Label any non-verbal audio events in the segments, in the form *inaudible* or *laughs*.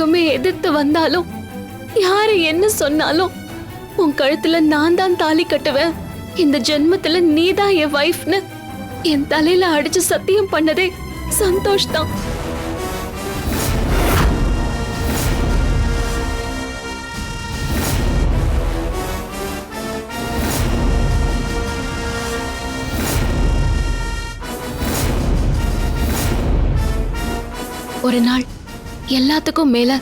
உலகமே எதிர்த்து வந்தாலும் யாரு என்ன சொன்னாலும் உன் கழுத்துல நான் தான் தாலி கட்டுவேன். இந்த ஜென்மத்துல நீதான் என் வைஃப்னு என் தலையில அடிச்சு சத்தியம் பண்ணதே சந்தோஷ் தான் ஒரு நாள் எல்லாத்துக்கும் மேல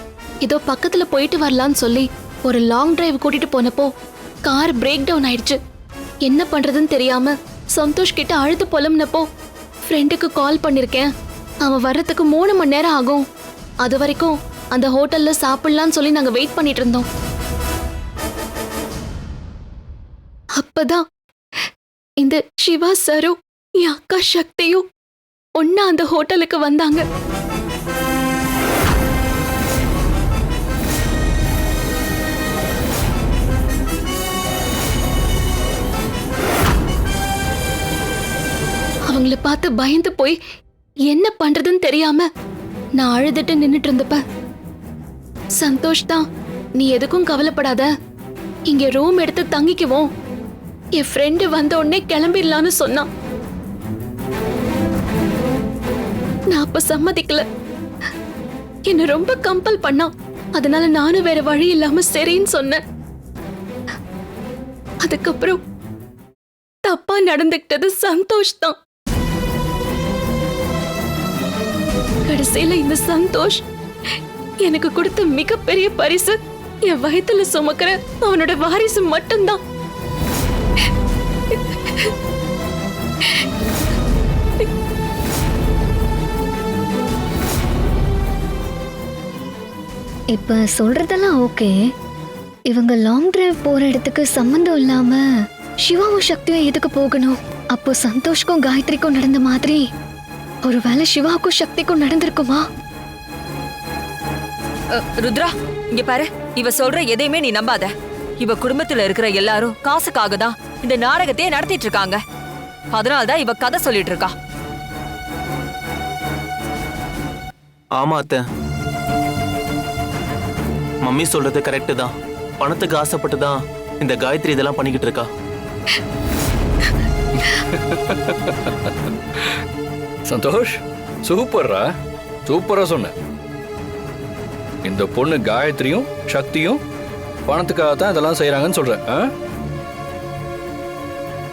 ஏதோ பக்கத்துல போயிட்டு வரலான்னு சொல்லி ஒரு லாங் டிரைவ் கூட்டிட்டு போனப்போ கார் பிரேக் டவுன் ஆயிடுச்சு. என்ன பண்றதுன்னு தெரியாம சந்தோஷ் கிட்ட அழுது புலம்புனப்போ ஃப்ரெண்டுக்கு கால் பண்ணிருக்கேன். அவன் வர்றதுக்கு மூணு மணி நேரம் ஆகும். அது வரைக்கும் அந்த ஹோட்டல்ல சாப்பிடலாம்னு சொல்லி நாங்க வெயிட் பண்ணிட்டு இருந்தோம். அப்பதான் இந்த சிவா சாரும் என் அக்கா சக்தியும் ஒன்னா அந்த ஹோட்டலுக்கு வந்தாங்க. அவங்கள பார்த்து பயந்து போய் என்ன பண்றதுன்னு தெரியாம நான் அழுதுட்டு நின்னுட்டு இருந்தப்ப சந்தோஷ் தான் நீ எதுக்கும் கவலைப்படாத. இங்க ரூம் எடுத்து தங்கிக்குவோம். என் ஃப்ரெண்டு வந்த உடனே கிளம்பிடலான்னு சொன்னான். நான் அப்ப சம்மதிக்கல. என்ன ரொம்ப கம்பல் பண்ணான். அதனால நானும் வேற வழி இல்லாம சரின்னு சொன்னேன். அதுக்கப்புறம் தப்பா நடந்துக்கிட்டது சந்தோஷ் தான். கடைசியில இந்த சந்தோஷ். எனக்கு கொடுத்த மிகப்பெரிய பரிசு. என் வயத்துல சுமக்கிற அவனோட வாரிசு மட்டும்தான். இப்ப சொல்றதெல்லாம் ஓகே. இவங்க லாங் டிரைவ் போற இடத்துக்கு சம்மந்தம் இல்லாம சிவாவும் சக்தியும் எதுக்கு போகணும்? அப்போ சந்தோஷ்க்கும் காயத்ரிக்கும் நடந்த மாதிரி ஒருவேளை சிவாவுக்கும் சக்திக்கும் நடந்திருக்குமா? ருத்ரா இங்க பாரு. இவ சொல்ற எதையுமே நீ நம்பாத. இவ குடும்பத்துல இருக்கிற எல்லாரும் காசுக்காக தான் இந்த நாடகத்தையே நடத்திட்டு இருக்காங்க. அதனாலதான் இவ கதை சொல்லிட்டு இருக்கா. ஆமா அத்தை. மம்மி சொல்றது கரெக்டு தான். பணத்துக்கு ஆசைப்பட்டு தான் இந்த காயத்ரி இதெல்லாம் பண்ணிக்கிட்டு இருக்கா. *laughs* சந்தோஷ் சூப்பர்ரா சூப்பரா சொன்ன. இந்த பொண்ணு காயத்ரியும் சக்தியும் பணத்துக்காக தான் இதெல்லாம் செய்யறாங்கன்னு சொல்ற ஆ?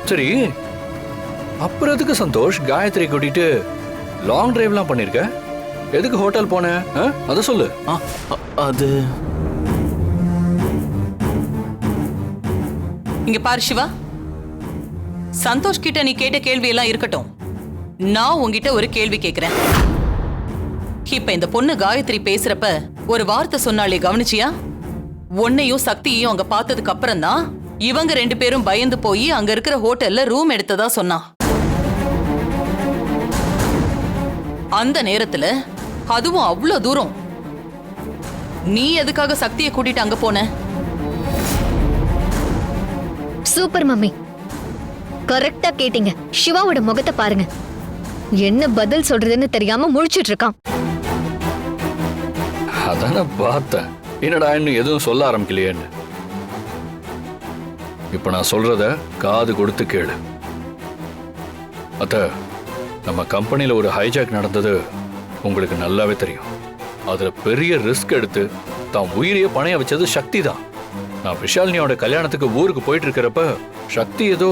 சரி அப்புறம் எதுக்கு சந்தோஷ் காயத்ரி கூட்டிட்டு லாங் டிரைவ்லாம் பண்ணிருக்க? எதுக்கு ஹோட்டல் போன? ஆ? அத சொல்லு. ஆ அ- அது இங்க பாரு சிவா. சந்தோஷ் கிட்ட நீ கேட்ட கேள்வி எல்லாம் இருக்கட்டும். நான் உங்ககிட்ட ஒரு கேள்வி கேக்குறேன். இப்ப இந்த பொண்ணு காயத்ரி பேசுறப்ப ஒரு வார்த்தை சொன்னாலே கவனிச்சியா? உன்னையும் சக்தியையும் அங்க பார்த்ததுக்கு அப்புறம் தான் இவங்க ரெண்டு பேரும் பயந்து போய் அங்க இருக்கிற ஹோட்டல்ல ரூம் எடுத்ததா சொன்னா. அந்த நேரத்துல அதுவும் அவ்வளவு தூரம். நீ எதுக்காக சக்தியை கூட்டிட்டு அங்க போன? Super mummy. கரெக்டா கேட்டீங்க. சிவாவோட முகத்தை பாருங்க. என்ன பதில் சொல்றதுன்னு தெரியாம முழிச்சிட்டு இருக்கான் அதானே பார்த்தேன் என்னடா இன்னும் எதுவும் சொல்ல ஆரம்பிக்கலையேன்னு. இப்ப நான் சொல்றத காது கொடுத்து கேளு. அத்த நம்ம கம்பெனில ஒரு ஹைஜாக் நடந்தது உங்களுக்கு நல்லாவே தெரியும். அதுல பெரிய ரிஸ்க் எடுத்து தான் உயிரையே பணைய வச்சது சக்தி தான். நான் விஷாலினியோட கல்யாணத்துக்கு ஊருக்கு போயிட்டு இருக்கிறப்ப சக்தி ஏதோ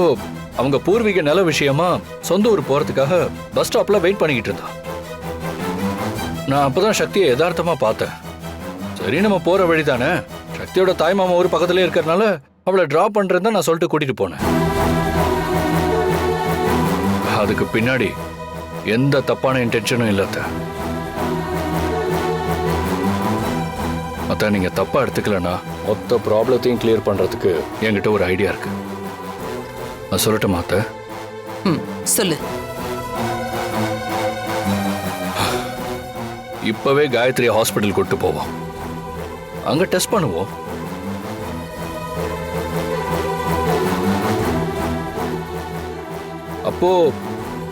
அவங்க பூர்வீக நில விஷயமா சொந்த ஊர் போறதுக்காக பஸ் ஸ்டாப்ல வெயிட் பண்ணிக்கிட்டு இருந்தா. நான் அப்பதான் சக்தியை யதார்த்தமா பார்த்தேன். சரி நம்ம போற வழிதானே? சக்தியோட தாய் மாமா ஊர் பக்கத்துல இருக்கிறதுனால அவளை டிராப் பண்றதா நான் சொல்லிட்டு கூட்டிட்டு போனேன். அதுக்கு பின்னாடி எந்த தப்பான இன்டென்ஷனும் இல்ல அத்தை. நீங்க தப்பா எடுத்துக்கலனா மொத்த ப்ராப்ளத்தையும் கிளியர் பண்றதுக்கு என்கிட்ட ஒரு ஐடியா இருக்கு. சொல்லட்டுமா அத்தை? ம் சொல்லு. இப்பவே காயத்ரி ஹாஸ்பிட்டல் கூட்டு போவோம். அங்க டெஸ்ட் பண்ணுவோம். அப்போ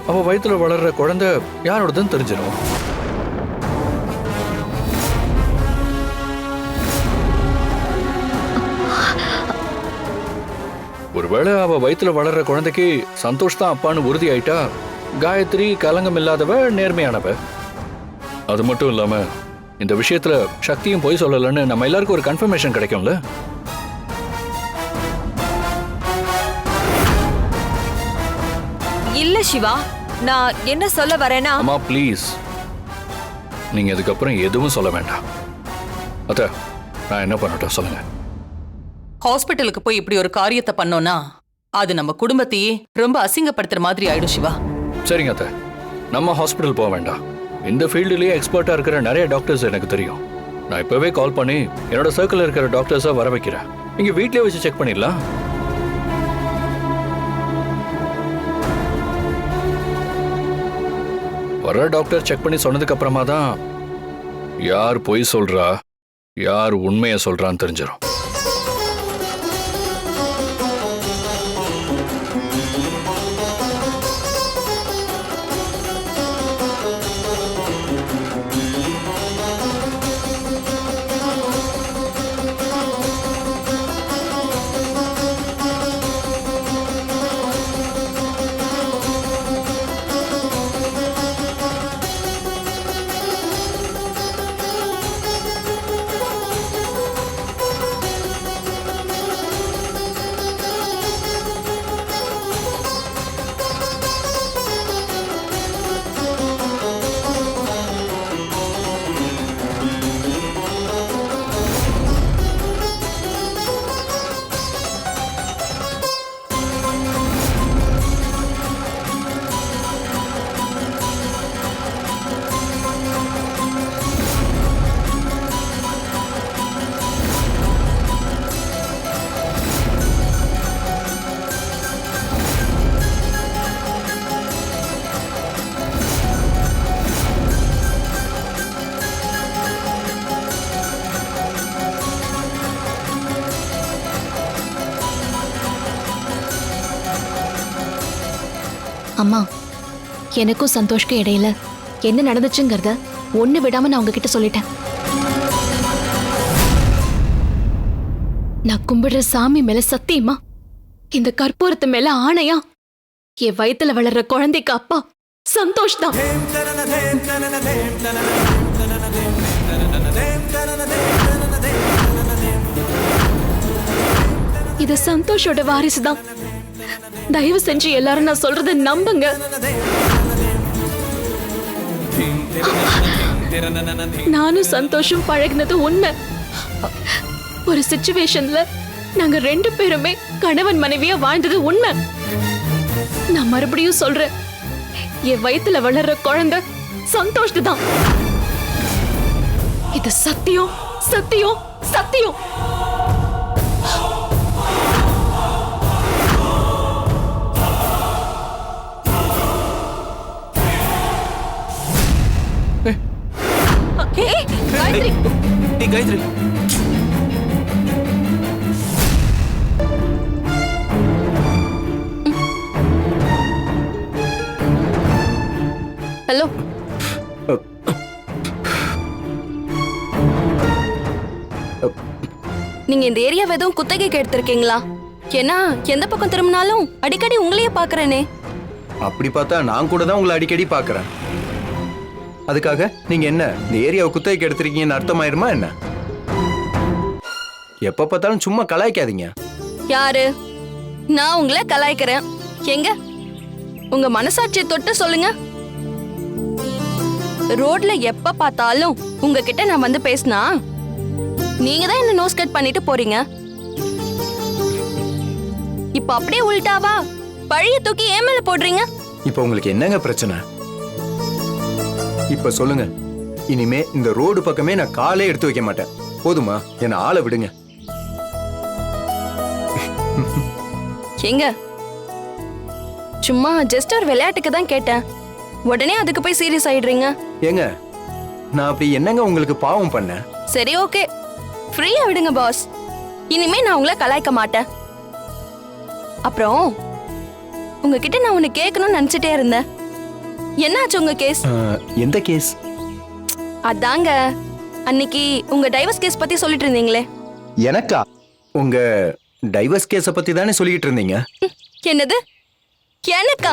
அவ வயித்துல வளர்ற குழந்தை யாரோடதுன்னு தெரிஞ்சிடும் ஒருவேளை அவ வயித்துல வளர்ற குழந்தைக்கு சந்தோஷ் தான் அப்பான்னு உறுதி ஆயிட்டா காயத்ரி கலங்கம் இல்லாதவ நேர்மையானவ. அது மட்டும் இல்லாம இந்த விஷயத்துல சக்தியும் போய் சொல்லலன்னு நம்ம எல்லாருக்கும் ஒரு கன்ஃபர்மேஷன் கிடைக்கும்ல? இல்ல சிவா நான் என்ன சொல்ல வரேன்னா அம்மா ப்ளீஸ் நீங்க இதுக்கப்புறம் எதுவும் சொல்ல வேண்டாம். அத்த நான் என்ன பண்ணட்டும் சொல்லுங்க. ஹாஸ்பிட்டலுக்கு போய் இப்படி ஒரு காரியத்தை பண்ணோம்னா அது நம்ம குடும்பத்தையே ரொம்ப அசிங்கப்படுத்துற மாதிரி ஆயிடும் சிவா. சரிங்க அத்தை. நம்ம ஹாஸ்பிட்டல் போக வேண்டாம். இந்த ஃபீல்டுலயே எக்ஸ்பர்ட்டா இருக்கிற நிறைய டாக்டர்ஸ் எனக்கு தெரியும். நான் இப்பவே கால் பண்ணி என்னோட சர்க்கிள் இருக்கிற டாக்டர்ஸை வர வைக்கிறேன். இங்க வீட்லயே வச்சு செக் பண்ணிடலாம். வர டாக்டர் செக் பண்ணி சொன்னதுக்கு அப்புறமா தான் யார் பொய் சொல்றா யார் உண்மையை சொல்றான்னு தெரிஞ்சிடும் அம்மா எனக்கும் சந்தோஷ்க்கு இடையில என்ன நடந்துச்சுங்கிறத ஒண்ணு விடாம நான் உங்ககிட்ட சொல்லிட்டேன். நான் கும்பிடுற சாமி மேல சத்தியமா? இந்த கற்பூரத்து மேல ஆணையா? என் வயித்துல வளர்ற குழந்தைக்கு அப்பா சந்தோஷ் தான். இது சந்தோஷோட வாரிசு தான் தயவு செஞ்சு எல்லாரும் நான் சொல்றத நம்புங்க. நானும் சந்தோஷம் பழகினது உண்மை. ஒரு சுச்சுவேஷன்ல நாங்க ரெண்டு பேருமே கணவன் மனைவியா வாழ்ந்தது உண்மை. நான் மறுபடியும் சொல்றேன் என் வயித்துல வளர்ற குழந்தை சந்தோஷத்து தான் இது சத்தியம் சத்தியம் சத்தியம். நீங்க இந்த ஏரியாவை எதுவும் குத்தகைக்கு எடுத்திருக்கீங்களா ஏன்னா எந்த பக்கம் திரும்பினாலும் அடிக்கடி உங்களையே பாக்குறேனே அப்படி பார்த்தா நான் கூட தான் உங்களை அடிக்கடி பார்க்கறேன். அதுக்காக நீங்க என்ன இந்த ஏரியாவை குத்தகைக்கு எடுத்திருக்கீங்கன்னு அர்த்தமாயிருமா என்ன? எப்ப பார்த்தாலும் சும்மா கலாய்க்காதீங்க. யாரு? நான் உங்களை கலாய்க்கிறேன். எங்க? உங்க மனசாட்சியை தொட்டு சொல்லுங்க. ரோட்ல எப்ப பார்த்தாலும் உங்ககிட்ட நான் வந்து பேசினா நீங்க தான் என்ன நோஸ் கட் பண்ணிட்டு போறீங்க? இப்ப அப்படியே உள்டாவா? பழைய தூக்கி ஏன் மேல போடுறீங்க? இப்போ உங்களுக்கு என்னங்க பிரச்சனை? இப்ப சொல்லுங்க. இனிமே இந்த ரோடு பக்கமே நான் காலே எடுத்து வைக்க மாட்டேன். போதுமா? என்னை ஆளை விடுங்க. எங்க? சும்மா ஜஸ்ட் ஒரு விளையாட்டுக்கு தான் கேட்டேன். உடனே அதுக்கு போய் சீரியஸ் ஆயிடுறீங்க. ஏங்க நான் அப்படி என்னங்க உங்களுக்கு பாவம் பண்ணேன்? சரி ஓகே ஃப்ரீயா விடுங்க பாஸ் இனிமே நான் உங்களை கலாய்க்க மாட்டேன். அப்புறம் உங்ககிட்ட நான் ஒன்னு கேட்கணும்னு நினைச்சிட்டே இருந்தேன். என்னாச்சு உங்க கேஸ் எந்த கேஸ் அதாங்க அன்னைக்கு உங்க டைவர்ஸ் கேஸ் பத்தி சொல்லிட்டு இருந்தீங்களே. எனக்கா? உங்க டைவர்ஸ் கேஸை பத்தி தானே சொல்லிட்டு இருந்தீங்க? என்னது? எனக்கா?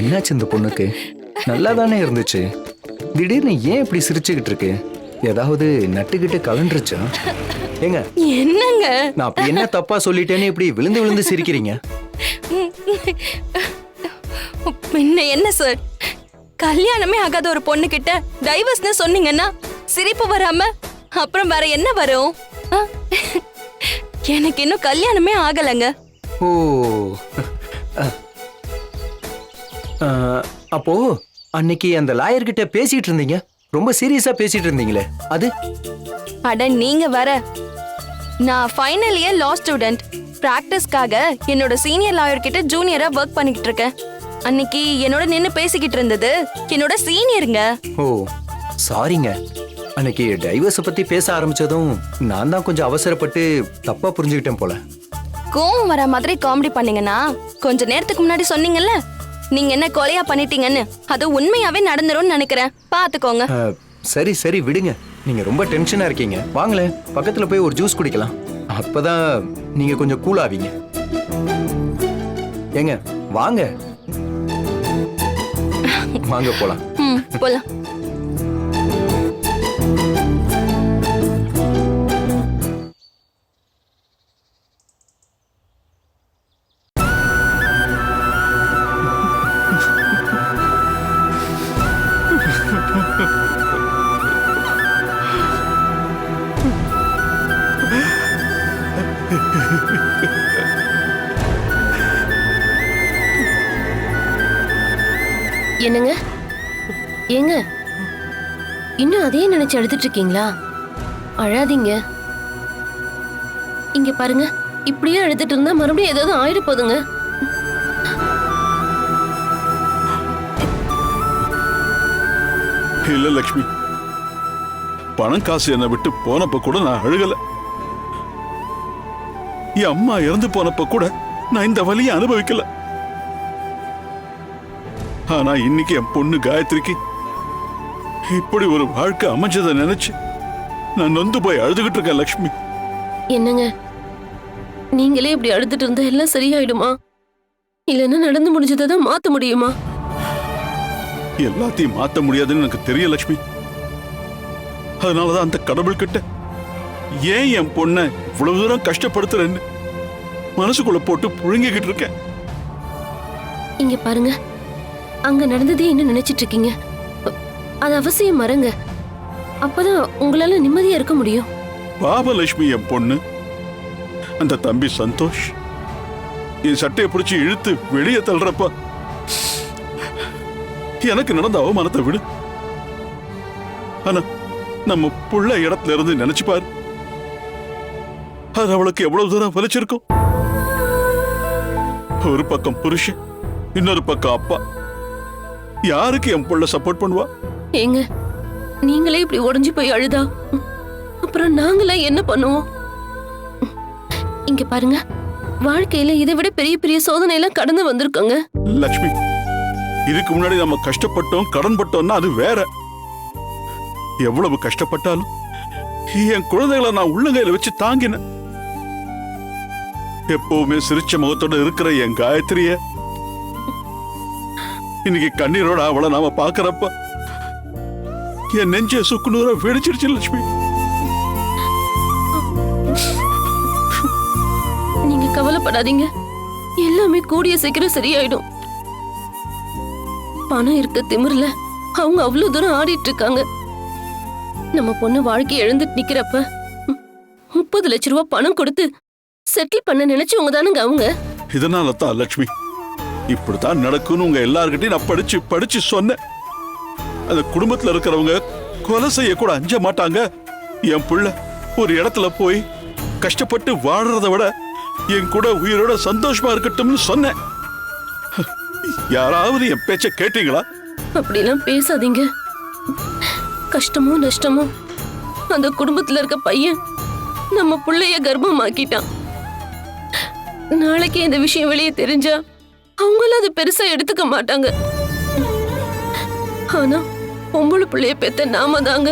என்னாச்சு இந்த பொண்ணுக்கு? நல்லா தானே இருந்துச்சு. திடீர்னு ஏன் இப்படி சிரிச்சுக்கிட்டு இருக்கு? ஏதாவது நட்டுக்கிட்டு கலண்டுருச்சா? ஏங்க என்னங்க? நான் அப்படி என்ன தப்பா சொல்லிட்டேன்னு இப்படி விழுந்து விழுந்து சிரிக்கிறீங்க? பின்ன என்ன சார்? கல்யாணமே ஆகாத ஒரு பொண்ணு கிட்ட டைவர்ஸ்னு சொன்னீங்கன்னா சிரிப்பு வராம அப்புறம் வேற என்ன வரும்? எனக்கு இன்னும் கல்யாணமே ஆகலைங்க. ஓ. அப்போ அன்னைக்கு அந்த லாயர் கிட்ட பேசிட்டு இருந்தீங்க? ரொம்ப சீரியஸா பேசிட்டு இருந்தீங்களே அது? அட நீங்க வர நான் ஃபைனல் இயர் லா ஸ்டூடெண்ட் பிராக்டிஸ்க்காக என்னோட சீனியர் லாயர் கிட்ட ஜூனியரா ஒர்க் பண்ணிக்கிட்டு இருக்கேன். அன்னைக்கு என்னோட நின்னு பேசிக்கிட்டு இருந்தது என்னோட சீனியருங்க ஓ சாரிங்க அன்னைக்கு டைவர்ஸை பத்தி பேச ஆரம்பிச்சதும் நான் தான் கொஞ்சம் அவசரப்பட்டு தப்பா புரிஞ்சுக்கிட்டேன் போல. கோவம் வர மாதிரி காமெடி பண்ணீங்கன்னா கொஞ்ச நேரத்துக்கு முன்னாடி சொன்னீங்கல்ல? நீங்க என்ன கொலையா பண்ணிட்டீங்கன்னு அது உண்மையாவே நடந்துரும்னு நினைக்கிறேன். பாத்துக்கோங்க. அஹ், சரி சரி விடுங்க. நீங்க ரொம்ப டென்ஷனா இருக்கீங்க. வாங்களேன் பக்கத்துல போய் ஒரு ஜூஸ் குடிக்கலாம். அப்பதான் நீங்க கொஞ்சம் கூல் ஆவீங்க. ஏங்க வாங்க. *laughs* வாங்க போலாம். ம் போலாம். என்னங்க? ஏங்க இன்னும் அதே நினைச்சு அழுதுட்டு இருக்கீங்களா அழாதீங்க. இங்க பாருங்க இப்படியே அழுதுட்டு இருந்தா மறுபடியும் ஏதாவது ஆயிட போதுங்க. இல்ல லக்ஷ்மி. பணம் காசு என்னை விட்டு போனப்ப கூட நான் அழுகல. என் அம்மா இறந்து போனப்ப கூட நான் இந்த வழியை அனுபவிக்கல. ஆனா இன்னைக்கு என் பொண்ணு காயத்ரிக்கு இப்படி ஒரு வாழ்க்கை அமைஞ்சதை நினைச்சு நான் நொந்து போய் அழுதுகிட்டு இருக்கேன் லக்ஷ்மி. என்னங்க? நீங்களே இப்படி அழுதுட்டு இருந்தா எல்லாம் சரியாயிடுமா? இல்லைன்னா நடந்து முடிஞ்சதை தான் மாத்த முடியுமா? எல்லாத்தையும் மாத்த முடியாதுன்னு எனக்கு தெரிய லட்சுமி அதனாலதான் அந்த கடவுள் கிட்ட ஏன் என் பொண்ணை இவ்வளவு தூரம் கஷ்டப்படுத்துறேன்னு மனசுக்குள்ள போட்டு புழுங்கிக்கிட்டு இருக்கேன். இங்க பாருங்க. அங்க நடந்ததே இன்னும் நினைச்சிட்டு இருக்கீங்க? அது அவசியம் மறங்க. அப்பதான் உங்களால நிம்மதியா இருக்க முடியும். பாபலட்சுமி என் பொண்ணு. அந்த தம்பி சந்தோஷ். என் சட்டையை பிடிச்சி இழுத்து வெளியே தள்ளுறப்ப எனக்கு நடந்த அவமானத்தை விடு. ஆனா நம்ம புள்ள இடத்துல இருந்து நினைச்சு பாரு அது அவளுக்கு எவ்வளவு தூரம் வலிச்சிருக்கும்? ஒரு பக்கம் புருஷன் இன்னொரு பக்கம் அப்பா. யாருக்கு என் புள்ள சப்போர்ட் பண்ணுவா? ஏங்க நீங்களே இப்படி உடைஞ்சு போய் அழுதா? அப்புறம் நாங்களாம் என்ன பண்ணுவோம்? இங்க பாருங்க வாழ்க்கையில இதை விட பெரிய பெரிய சோதனை எல்லாம் கடந்து வந்திருக்கோங்க. லக்ஷ்மி இதுக்கு முன்னாடி நம்ம கஷ்டப்பட்டோம் கடன் பட்டோம்னா அது வேற. எவ்வளவு கஷ்டப்பட்டாலும் என் குழந்தைகளை நான் உள்ளங்கையில வச்சு தாங்கினேன். எப்பவுமே சிரிச்ச முகத்தோட இருக்கிற என் காயத்ரிய இன்னைக்கு கண்ணீரோட அவளை நாம பாக்குறப்ப என் நெஞ்ச சுக்குநூற வெடிச்சிருச்சு லட்சுமி. நீங்க கவலைப்படாதீங்க. எல்லாமே கூடிய சீக்கிரம் சரியாயிடும். பணம் இருக்க திமிர்ல அவங்க அவ்வளவு தூரம் ஆடிட்டு இருக்காங்க. நம்ம பொண்ணு வாழ்க்கை எழுந்துட்டு நிக்கிறப்ப முப்பது லட்ச ரூபாய் பணம் கொடுத்து செட்டில் பண்ண நினைச்சவங்க தானுங்க அவங்க. இதனால தான் லட்சுமி. இப்படித்தான் நடக்கும்னு உங்க எல்லார்கிட்டையும் நான் படிச்சு படிச்சு சொன்னேன். அந்த குடும்பத்துல இருக்கிறவங்க கொலை செய்ய கூட அஞ்ச மாட்டாங்க. என் புள்ள ஒரு இடத்துல போய் கஷ்டப்பட்டு வாடுறத விட என் கூட உயிரோட சந்தோஷமா இருக்கட்டும்னு சொன்னேன். யாராவது என் பேச்ச கேட்டீங்களா? அப்படிலாம் பேசாதீங்க. கஷ்டமோ நஷ்டமோ அந்த குடும்பத்துல இருக்க பையன் நம்ம பிள்ளைய கர்ப்பமாக்கிட்டான். நாளைக்கு இந்த விஷயம் வெளியே தெரிஞ்சா அவங்களும் அதை பெருசா எடுத்துக்க மாட்டாங்க. ஆனா பொம்பளை பிள்ளைய பெத்த நாம தாங்க.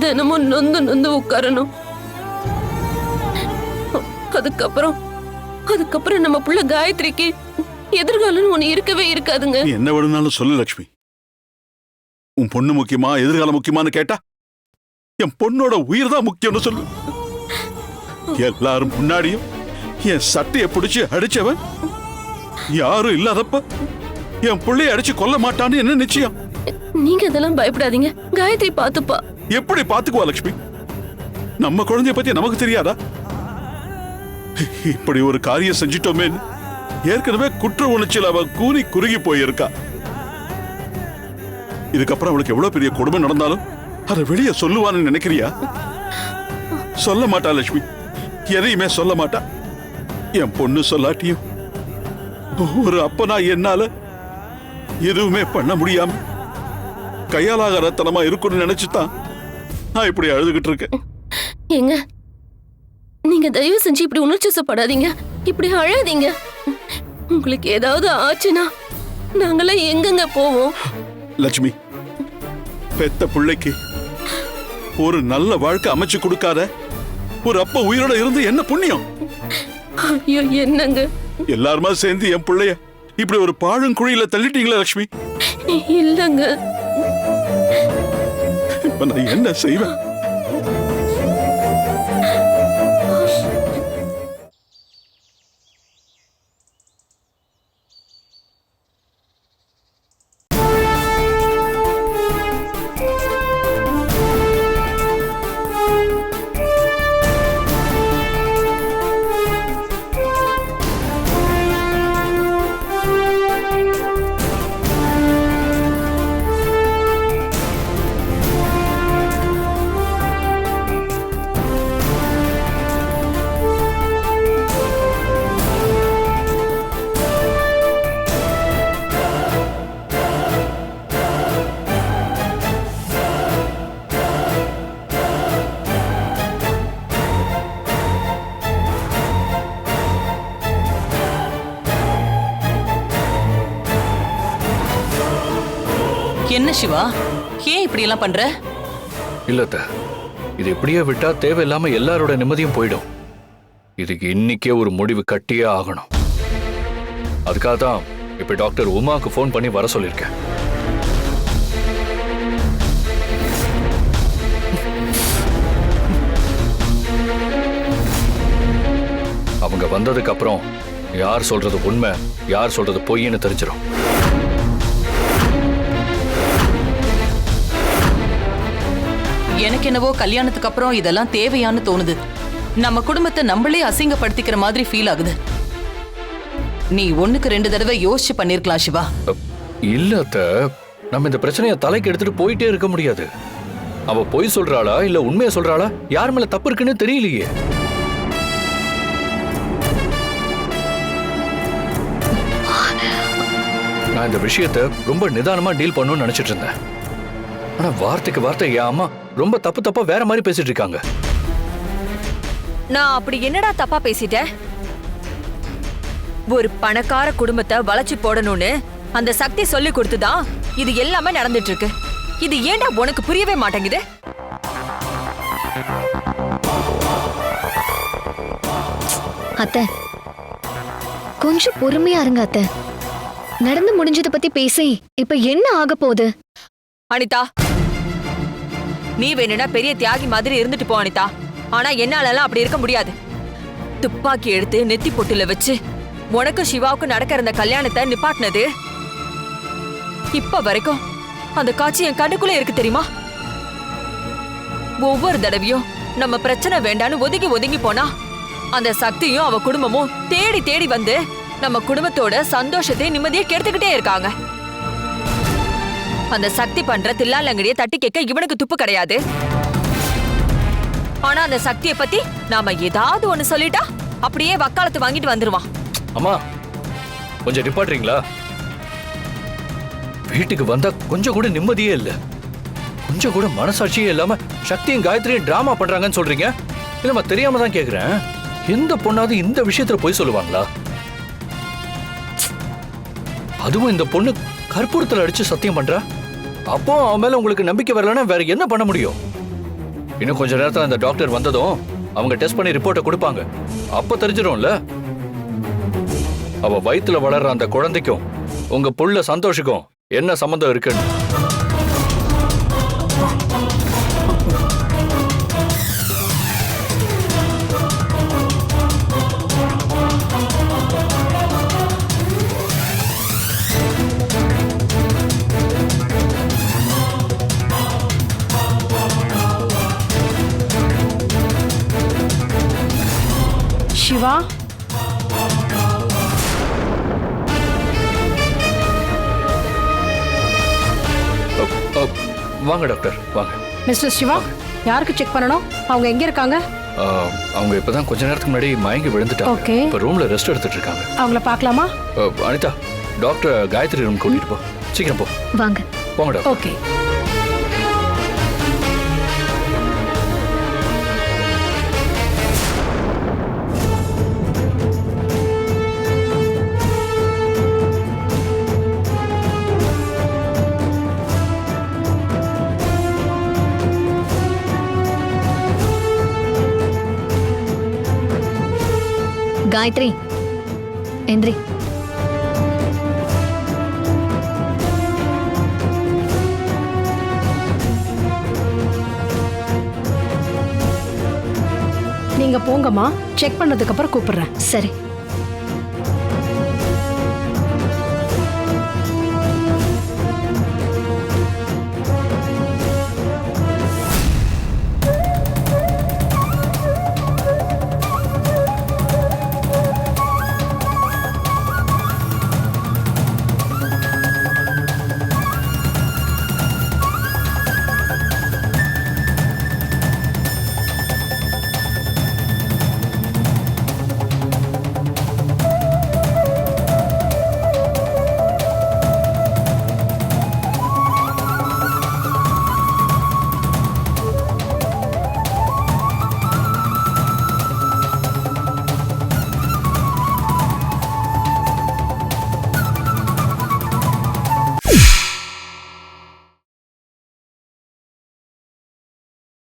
தினமும் நொந்து நொந்து உட்காரணும். அதுக்கப்புறம் அதுக்கப்புறம் நம்ம புள்ள காயத்ரிக்கு எதிர்காலம் ஒண்ணு இருக்கவே இருக்காதுங்க. என்ன வேணும்னாலும் சொல்லு லட்சுமி உன் பொண்ணு முக்கியமா எதிர்காலம் முக்கியமான்னு கேட்டா என் பொண்ணோட உயிர் தான் முக்கியம்னு சொல்லு. எல்லாரும் முன்னாடியும் என் சட்டையை பிடிச்சி அடிச்சவன் யாரும் இல்லாதப்ப என் பிள்ளைய அடிச்சு கொல்ல மாட்டான்னு என்ன நிச்சயம்? நீங்க இதெல்லாம் பயப்படாதீங்க. காயத்ரி பாத்துப்பா. எப்படி பாத்துக்குவா லட்சுமி நம்ம குழந்தைய பத்தி நமக்கு தெரியாதா? இப்படி ஒரு காரியம் செஞ்சிட்டோமே. ஏற்கனவே குற்ற உணர்ச்சியில் அவ கூனி குறுகி போயிருக்கா. இதுக்கப்புறம் அவளுக்கு எவ்வளவு பெரிய கொடுமை நடந்தாலும் அதை வெளியே சொல்லுவான்னு நினைக்கிறியா? சொல்ல மாட்டா லட்சுமி எதையுமே சொல்ல மாட்டா. என் பொண்ணு சொல்லாட்டியும் ஒரு அப்பனா என்னால எதுவுமே பண்ண முடியாம கையாலாகரத்தனமா இருக்கும்னு நினைச்சுதான் நான் இப்படி அழுதுகிட்டு இருக்கேன். ஏங்க நீங்க தயவு செஞ்சு இப்படி உணர்ச்சிசப்படாதீங்க இப்படி அழாதீங்க. உங்களுக்கு ஏதாவது ஆச்சுன்னா நாங்கெல்லாம் எங்கெங்க போவோம்? லட்சுமி பெத்த பிள்ளைக்கு ஒரு நல்ல வாழ்க்கை அமைச்சு கொடுக்காத ஒரு அப்பா உயிரோட இருந்து என்ன புண்ணியம்? ஐயோ என்னங்க? எல்லாருமா சேர்ந்து என் பிள்ளைய இப்படி ஒரு பாழுங்குழியில தள்ளிட்டீங்களா லட்சுமி இல்லங்க. நான் என்ன செய்வேன்? சிவா ஏன் இப்படி எல்லாம் பண்ற? இல்லத்த இது இப்படியே விட்டா தேவையில்லாம எல்லாரோட நிம்மதியும் போயிடும். இதுக்கு இன்னைக்கே ஒரு முடிவு கட்டியே ஆகணும். அதுக்காக தான் இப்ப டாக்டர் உமாக்கு ஃபோன் பண்ணி வர சொல்லியிருக்கேன் அவங்க வந்ததுக்கு அப்புறம் யார் சொல்றது உண்மை யார் சொல்றது பொய்ன்னு தெரிஞ்சிடும் எனக்கு என்னவோ கல்யாணத்துக்கு அப்புறம் இதெல்லாம் தேவையான்னு தோணுது. நம்ம குடும்பத்தை நம்மளே அசிங்கப்படுத்திக்கிற மாதிரி ஃபீல் ஆகுது. நீ ஒண்ணுக்கு ரெண்டு தடவை யோசிச்சு பண்ணிருக்கலாம் சிவா. அப், இல்ல அத்த நம்ம இந்த பிரச்சனையை தலைக்கு எடுத்துட்டு போயிட்டே இருக்க முடியாது. அவ பொய் சொல்றாளா இல்ல உண்மையை சொல்றாளா யார் மேல தப்பு இருக்குன்னு தெரியலையே. நான் இந்த விஷயத்தை ரொம்ப நிதானமா டீல் பண்ணணும்னு நினைச்சிட்டு இருந்தேன். ஆனா வார்த்தைக்கு வார்த்தை என் அம்மா ரொம்ப தப்பு தப்பா வேற மாதிரி பேசிட்டு இருக்காங்க. நான் அப்படி என்னடா தப்பா பேசிட்டேன்? ஒரு பணக்கார குடும்பத்தை வளைச்சு போடணும்னு அந்த சக்தி சொல்லி கொடுத்துதான் இது எல்லாமே நடந்துட்டு இருக்கு. இது ஏன்டா உனக்கு புரியவே மாட்டேங்குது? அத்தை கொஞ்சம் பொறுமையா இருங்க அத்தை. நடந்து முடிஞ்சதை பத்தி பேசி இப்ப என்ன ஆக போகுது? அனிதா நீ வேணும்னா பெரிய தியாகி மாதிரி இருந்துட்டு போ அனிதா. ஆனா என்னாலலாம் அப்படி இருக்க முடியாது. துப்பாக்கி எடுத்து நெத்தி பொட்டுல வச்சு உனக்கும் சிவாவுக்கும் நடக்க இருந்த கல்யாணத்தை நிப்பாட்டினது இப்ப வரைக்கும் அந்த காட்சி என் கண்ணுக்குள்ள இருக்கு தெரியுமா? ஒவ்வொரு தடவையும் நம்ம பிரச்சனை வேண்டான்னு ஒதுங்கி ஒதுங்கி போனா அந்த சக்தியும் அவ குடும்பமும் தேடி தேடி வந்து நம்ம குடும்பத்தோட சந்தோஷத்தை நிம்மதியை கெடுத்துக்கிட்டே இருக்காங்க. அந்த சக்தி பண்ற தில்லாலங்கடிய தட்டி கேட்க இவனுக்கு துப்பு கிடையாது. ஆனா அந்த சக்திய பத்தி நாம ஏதாவது ஒண்ணு சொல்லிட்டா அப்படியே வக்காலத்து வாங்கிட்டு வந்துருவான். அம்மா கொஞ்சம் நிப்பாட்டுறீங்களா? வீட்டுக்கு வந்தா கொஞ்சம் கூட நிம்மதியே இல்ல. கொஞ்சம் கூட மனசாட்சியே இல்லாம சக்தியும் காயத்ரியும் டிராமா பண்றாங்கன்னு சொல்றீங்க? இல்லம்மா தெரியாம தான் கேக்குறேன். எந்த பொண்ணாவது இந்த விஷயத்துல போய் சொல்லுவாங்களா? அதுவும் இந்த பொண்ணு கற்பூரத்துல அடிச்சு சத்தியம் பண்றா? அப்போ அவன் மேல உங்களுக்கு நம்பிக்கை வரலன்னா வேற என்ன பண்ண முடியும்? இன்னும் கொஞ்ச நேரத்துல அந்த டாக்டர் வந்ததும் அவங்க டெஸ்ட் பண்ணி ரிப்போர்ட்டை கொடுப்பாங்க. அப்ப தெரிஞ்சிடும்ல அவ வயிற்றுல வளர்ற அந்த குழந்தைக்கும் உங்க புள்ள சந்தோஷிக்கும் என்ன சம்மந்தம் இருக்குன்னு? வாங்க டாக்டர். வாங்க. மிஸ்டர் சிவா யாருக்கு செக் பண்ணணும்? அவங்க எங்க இருக்காங்க? அவங்க இப்பதான் கொஞ்ச நேரத்துக்கு முன்னாடி மயங்கி விழுந்துட்டாங்க. Okay. இப்ப ரூம்ல ரெஸ்ட் எடுத்துட்டு இருக்காங்க. அவங்கள பார்க்கலாமா? அ, அனிதா டாக்டர் காயத்ரி ரூம் கூட்டிட்டு போ. சீக்கிரம் போ. வாங்க. போங்க டாக்டர். ஓகே. காயத்ரி. எந்திரி நீங்க போங்கம்மா. செக் பண்ணதுக்கு அப்புறம் கூப்பிடுறேன். சரி.